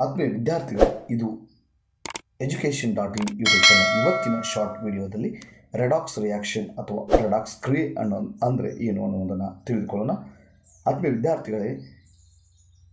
ಆತ್ಮೀಯ ವಿದ್ಯಾರ್ಥಿಗಳು ಇದು education dot in YouTube channel ಇವತ್ತಿನ ಶಾರ್ಟ್ ವಿಡಿಯೋದಲ್ಲಿ ರೆಡಾಕ್ಸ್ ರಿಯಾಕ್ಷನ್ ಅಥವಾ ರೆಡಾಕ್ಸ್ ಕ್ರಿಯೆ ಅನ್ನೋ ಅಂದರೆ ಏನು ಅನ್ನೋದನ್ನು ತಿಳಿದುಕೊಳ್ಳೋಣ. ಆತ್ಮೀಯ ವಿದ್ಯಾರ್ಥಿಗಳೇ,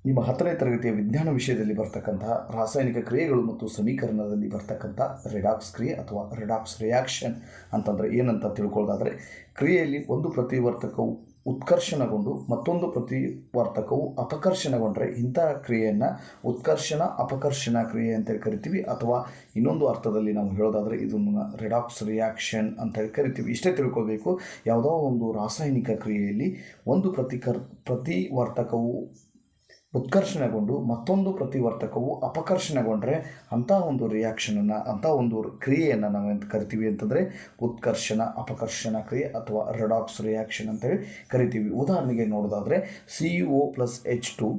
ನಿಮ್ಮ ಹತ್ತನೇ ತರಗತಿಯ ವಿಜ್ಞಾನ ವಿಷಯದಲ್ಲಿ ಬರ್ತಕ್ಕಂತಹ ರಾಸಾಯನಿಕ ಕ್ರಿಯೆಗಳು ಮತ್ತು ಸಮೀಕರಣದಲ್ಲಿ ಬರ್ತಕ್ಕಂಥ ರೆಡಾಕ್ಸ್ ಕ್ರಿಯೆ ಅಥವಾ ರೆಡಾಕ್ಸ್ ರಿಯಾಕ್ಷನ್ ಅಂತಂದರೆ ಏನಂತ ತಿಳ್ಕೊಳ್ಳೋದಾದರೆ, ಕ್ರಿಯೆಯಲ್ಲಿ ಒಂದು ಪ್ರತಿವರ್ತಕವು ಉತ್ಕರ್ಷಣಗೊಂಡು ಮತ್ತೊಂದು ಪ್ರತಿವರ್ತಕವು ಅಪಕರ್ಷಣಗೊಂಡರೆ ಇಂತಹ ಕ್ರಿಯೆಯನ್ನು ಉತ್ಕರ್ಷಣ, ಅಪಕರ್ಷಣ ಕ್ರಿಯೆ ಅಂತೇಳಿ ಕರಿತೀವಿ. ಅಥವಾ ಇನ್ನೊಂದು ಅರ್ಥದಲ್ಲಿ ನಾವು ಹೇಳೋದಾದರೆ ಇದನ್ನು ರೆಡಾಕ್ಸ್ ರಿಯಾಕ್ಷನ್ ಅಂತೇಳಿ ಕರಿತೀವಿ. ಇಷ್ಟೇ ತಿಳ್ಕೊಳ್ಬೇಕು ಯಾವುದೋ ಒಂದು ರಾಸಾಯನಿಕ ಕ್ರಿಯೆಯಲ್ಲಿ ಒಂದು ಪ್ರತಿಕರ್, ಪ್ರತಿವರ್ತಕವು ಉತ್ಕರ್ಷಣಗೊಂಡು ಮತ್ತೊಂದು ಪ್ರತಿವರ್ತಕವು ಅಪಕರ್ಷಣೆಗೊಂಡರೆ ಅಂಥ ಒಂದು ರಿಯಾಕ್ಷನನ್ನು ಅಂಥ ಒಂದು ಕ್ರಿಯೆಯನ್ನು ನಾವು ಎಂತ ಕರಿತೀವಿ ಅಂತಂದರೆ ಉತ್ಕರ್ಷಣ ಅಪಕರ್ಷಣ ಕ್ರಿಯೆ ಅಥವಾ ರೆಡಾಕ್ಸ್ ರಿಯಾಕ್ಷನ್ ಅಂತೇಳಿ ಕರಿತೀವಿ. ಉದಾಹರಣೆಗೆ ನೋಡೋದಾದರೆ C U O plus H two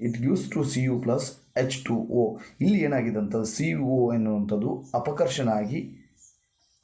it gives to C U plus H two O ಇಲ್ಲಿ ಏನಾಗಿದೆ ಅಂತ ಸಿ ಯು ಒ ಎನ್ನುವಂಥದ್ದು ಅಪಕರ್ಷಣ ಆಗಿ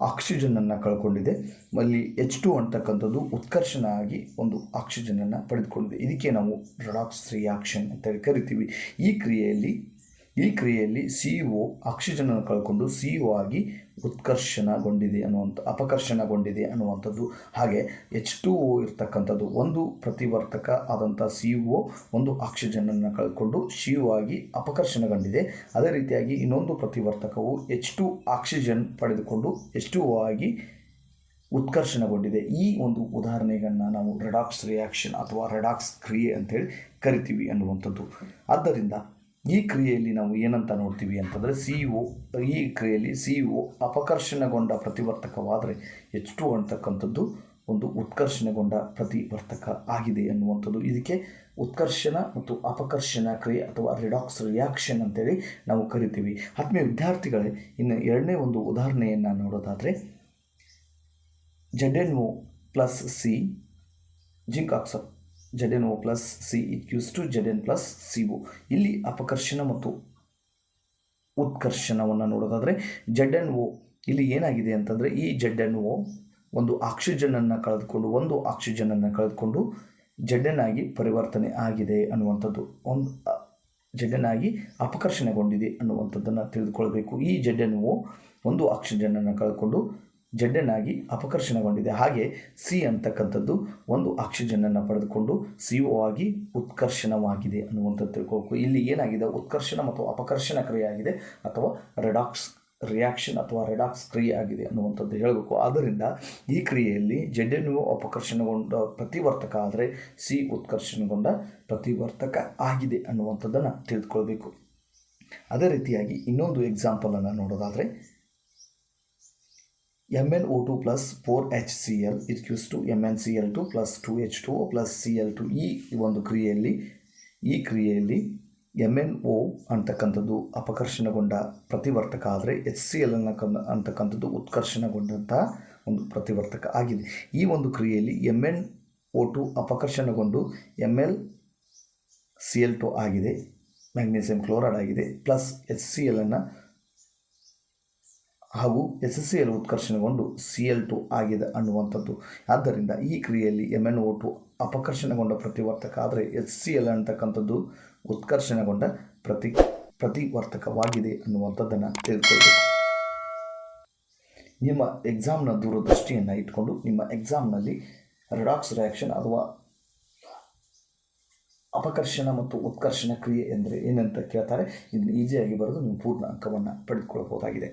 ಆಕ್ಸಿಜನನ್ನು ಕಳ್ಕೊಂಡಿದೆ. ಅಲ್ಲಿ ಎಚ್ ಟು ಅಂತಕ್ಕಂಥದ್ದು ಉತ್ಕರ್ಷಣ ಆಗಿ ಒಂದು ಆಕ್ಸಿಜನನ್ನು ಪಡೆದುಕೊಂಡಿದೆ. ಇದಕ್ಕೆ ನಾವು ರೆಡಾಕ್ಸ್ ರಿಯಾಕ್ಷನ್ ಅಂತೇಳಿ ಕರಿತೀವಿ. ಈ ಕ್ರಿಯೆಯಲ್ಲಿ ಈ ಕ್ರಿಯೆಯಲ್ಲಿ ಸಿ ಒ ಆಕ್ಸಿಜನನ್ನು ಕಳ್ಕೊಂಡು ಸಿ ಒ ಆಗಿ ಉತ್ಕರ್ಷಣಗೊಂಡಿದೆ ಅನ್ನುವಂಥ, ಅಪಕರ್ಷಣಗೊಂಡಿದೆ ಅನ್ನುವಂಥದ್ದು. ಹಾಗೆ ಎಚ್ ಟು ಒ ಇರ್ತಕ್ಕಂಥದ್ದು ಒಂದು ಪ್ರತಿವರ್ತಕ ಆದಂಥ ಸಿ ಒ ಒಂದು ಆಕ್ಸಿಜನನ್ನು ಕಳ್ಕೊಂಡು ಸಿ ಒ ಆಗಿ ಅಪಕರ್ಷಣಗೊಂಡಿದೆ. ಅದೇ ರೀತಿಯಾಗಿ ಇನ್ನೊಂದು ಪ್ರತಿವರ್ತಕವು ಎಚ್ ಟು ಆಕ್ಸಿಜನ್ ಪಡೆದುಕೊಂಡು ಎಚ್ ಟು ಒ ಆಗಿ ಉತ್ಕರ್ಷಣಗೊಂಡಿದೆ. ಈ ಒಂದು ಉದಾಹರಣೆಗಳನ್ನು ನಾವು ರೆಡಾಕ್ಸ್ ರಿಯಾಕ್ಷನ್ ಅಥವಾ ರೆಡಾಕ್ಸ್ ಕ್ರಿಯೆ ಅಂತೇಳಿ ಕರಿತೀವಿ ಅನ್ನುವಂಥದ್ದು. ಆದ್ದರಿಂದ ಈ ಕ್ರಿಯೆಯಲ್ಲಿ ನಾವು ಏನಂತ ನೋಡ್ತೀವಿ ಅಂತಂದರೆ ಸಿ ಒ ಈ ಕ್ರಿಯೆಯಲ್ಲಿ ಸಿ ಒ ಅಪಕರ್ಷಣಗೊಂಡ ಪ್ರತಿವರ್ತಕವಾದರೆ ಎಚ್ ಟು ಅಂತಕ್ಕಂಥದ್ದು ಒಂದು ಉತ್ಕರ್ಷಣಗೊಂಡ ಪ್ರತಿವರ್ತಕ ಆಗಿದೆ ಅನ್ನುವಂಥದ್ದು. ಇದಕ್ಕೆ ಉತ್ಕರ್ಷಣ ಮತ್ತು ಅಪಕರ್ಷಣ ಕ್ರಿಯೆ ಅಥವಾ ರಿಡಾಕ್ಸ್ ರಿಯಾಕ್ಷನ್ ಅಂತೇಳಿ ನಾವು ಕರಿತೀವಿ. ಆತ್ಮೀಯ ವಿದ್ಯಾರ್ಥಿಗಳೇ, ಇನ್ನು ಎರಡನೇ ಒಂದು ಉದಾಹರಣೆಯನ್ನು ನೋಡೋದಾದರೆ Z N O plus C zinc oxide Z N O plus C equals to Z N plus C O ಇಲ್ಲಿ ಅಪಕರ್ಷಣ ಮತ್ತು ಉತ್ಕರ್ಷಣವನ್ನು ನೋಡೋದಾದರೆ ಜೆಡ್ ಎನ್ ಒ ಇಲ್ಲಿ ಏನಾಗಿದೆ ಅಂತಂದರೆ ಈ ಜೆಡ್ ಎನ್ ಒ ಒಂದು ಆಕ್ಸಿಜನನ್ನು ಕಳೆದುಕೊಂಡು, ಒಂದು ಆಕ್ಸಿಜನನ್ನು ಕಳೆದುಕೊಂಡು ಜೆಡ್ ಎನ್ ಆಗಿ ಪರಿವರ್ತನೆ ಆಗಿದೆ ಅನ್ನುವಂಥದ್ದು. ಒಂದು ಜೆಡ್ ಆಗಿ ಅಪಕರ್ಷಣೆಗೊಂಡಿದೆ ಅನ್ನುವಂಥದ್ದನ್ನು ತಿಳಿದುಕೊಳ್ಬೇಕು. ಈ ಜೆಡ್ ಎನ್ ಒ ಒಂದು ಆಕ್ಸಿಜನನ್ನು ಕಳೆದುಕೊಂಡು ಜೆಡ್ ಎನ್ ಅಪಕರ್ಷಣಗೊಂಡಿದೆ. ಹಾಗೆ ಸಿ ಅಂತಕ್ಕಂಥದ್ದು ಒಂದು ಆಕ್ಸಿಜನನ್ನು ಪಡೆದುಕೊಂಡು ಸಿ ಒ ಆಗಿ ಉತ್ಕರ್ಷಣವಾಗಿದೆ ಅನ್ನುವಂಥದ್ದು ತಿಳ್ಕೋಬೇಕು. ಇಲ್ಲಿ ಏನಾಗಿದೆ? ಉತ್ಕರ್ಷಣ ಮತ್ತು ಅಪಕರ್ಷಣ ಕ್ರಿಯೆಯಾಗಿದೆ ಅಥವಾ ರೆಡಾಕ್ಸ್ ರಿಯಾಕ್ಷನ್ ಅಥವಾ ರೆಡಾಕ್ಸ್ ಕ್ರಿಯೆ ಆಗಿದೆ ಅನ್ನುವಂಥದ್ದು ಹೇಳಬೇಕು. ಆದ್ದರಿಂದ ಈ ಕ್ರಿಯೆಯಲ್ಲಿ ಜೆಡ್ ಎನ್ ಅಪಕರ್ಷಣಗೊಂಡ ಪ್ರತಿವರ್ತಕ ಆದರೆ ಸಿ ಉತ್ಕರ್ಷಣಗೊಂಡ ಪ್ರತಿವರ್ತಕ ಆಗಿದೆ ಅನ್ನುವಂಥದ್ದನ್ನು ತಿಳಿದುಕೊಳ್ಬೇಕು. ಅದೇ ರೀತಿಯಾಗಿ ಇನ್ನೊಂದು ಎಕ್ಸಾಂಪಲನ್ನು ನೋಡೋದಾದರೆ M plus O two plus four H C L it Qs to M N C L two plus two H two plus C L two ಈ ಒಂದು ಕ್ರಿಯೆಯಲ್ಲಿ, ಈ ಕ್ರಿಯೆಯಲ್ಲಿ ಎಂ ಎನ್ ಒ ಅಂತಕ್ಕಂಥದ್ದು ಅಪಕರ್ಷಣಗೊಂಡ ಪ್ರತಿವರ್ತಕ ಆದರೆ ಎಚ್ ಸಿ ಎಲ್ ಅನ್ನಕ್ಕಂಥ ಅಂತಕ್ಕಂಥದ್ದು ಉತ್ಕರ್ಷಣಗೊಂಡಂಥ ಒಂದು ಪ್ರತಿವರ್ತಕ ಆಗಿದೆ. ಈ ಒಂದು ಕ್ರಿಯೆಯಲ್ಲಿ M N O two ಅಪಕರ್ಷಣಗೊಂಡು M L C L two ಆಗಿದೆ ಮ್ಯಾಗ್ನೀಸಿಯಂ ಕ್ಲೋರೈಡ್ ಆಗಿದೆ ಪ್ಲಸ್ ಎಚ್ ಸಿ ಎಲ್ಲನ್ನು ಹಾಗೂ ಎಸ್ ಎಸ್ ಸಿ ಎಲ್ ಉತ್ಕರ್ಷಣಗೊಂಡು ಸಿ ಎಲ್ ಟು ಆಗಿದೆ ಅನ್ನುವಂಥದ್ದು. ಆದ್ದರಿಂದ ಈ ಕ್ರಿಯೆಯಲ್ಲಿ ಎಂ ಎನ್ ಓ ಟು ಅಪಕರ್ಷಣಗೊಂಡ ಪ್ರತಿವರ್ತಕ ಆದರೆ ಎಸ್ ಸಿ ಎಲ್ ಅಂತಕ್ಕಂಥದ್ದು ಉತ್ಕರ್ಷಣಗೊಂಡ ಪ್ರತಿ, ಪ್ರತಿವರ್ತಕವಾಗಿದೆ ಅನ್ನುವಂಥದ್ದನ್ನು ತಿಳ್ಕೊಳ್ಬೇಕು. ನಿಮ್ಮ ಎಕ್ಸಾಮ್ನ ದೂರದೃಷ್ಟಿಯನ್ನು ಇಟ್ಕೊಂಡು ನಿಮ್ಮ ಎಕ್ಸಾಮ್ನಲ್ಲಿ ರೆಡಾಕ್ಸ್ ರಿಯಾಕ್ಷನ್ ಅಥವಾ ಅಪಕರ್ಷಣ ಮತ್ತು ಉತ್ಕರ್ಷಣ ಕ್ರಿಯೆ ಎಂದರೆ ಏನಂತ ಕೇಳ್ತಾರೆ? ಇದನ್ನು ಈಸಿಯಾಗಿ ಬರೆದು ನೀವು ಪೂರ್ಣ ಅಂಕವನ್ನು ಪಡೆದುಕೊಳ್ಳಬಹುದಾಗಿದೆ.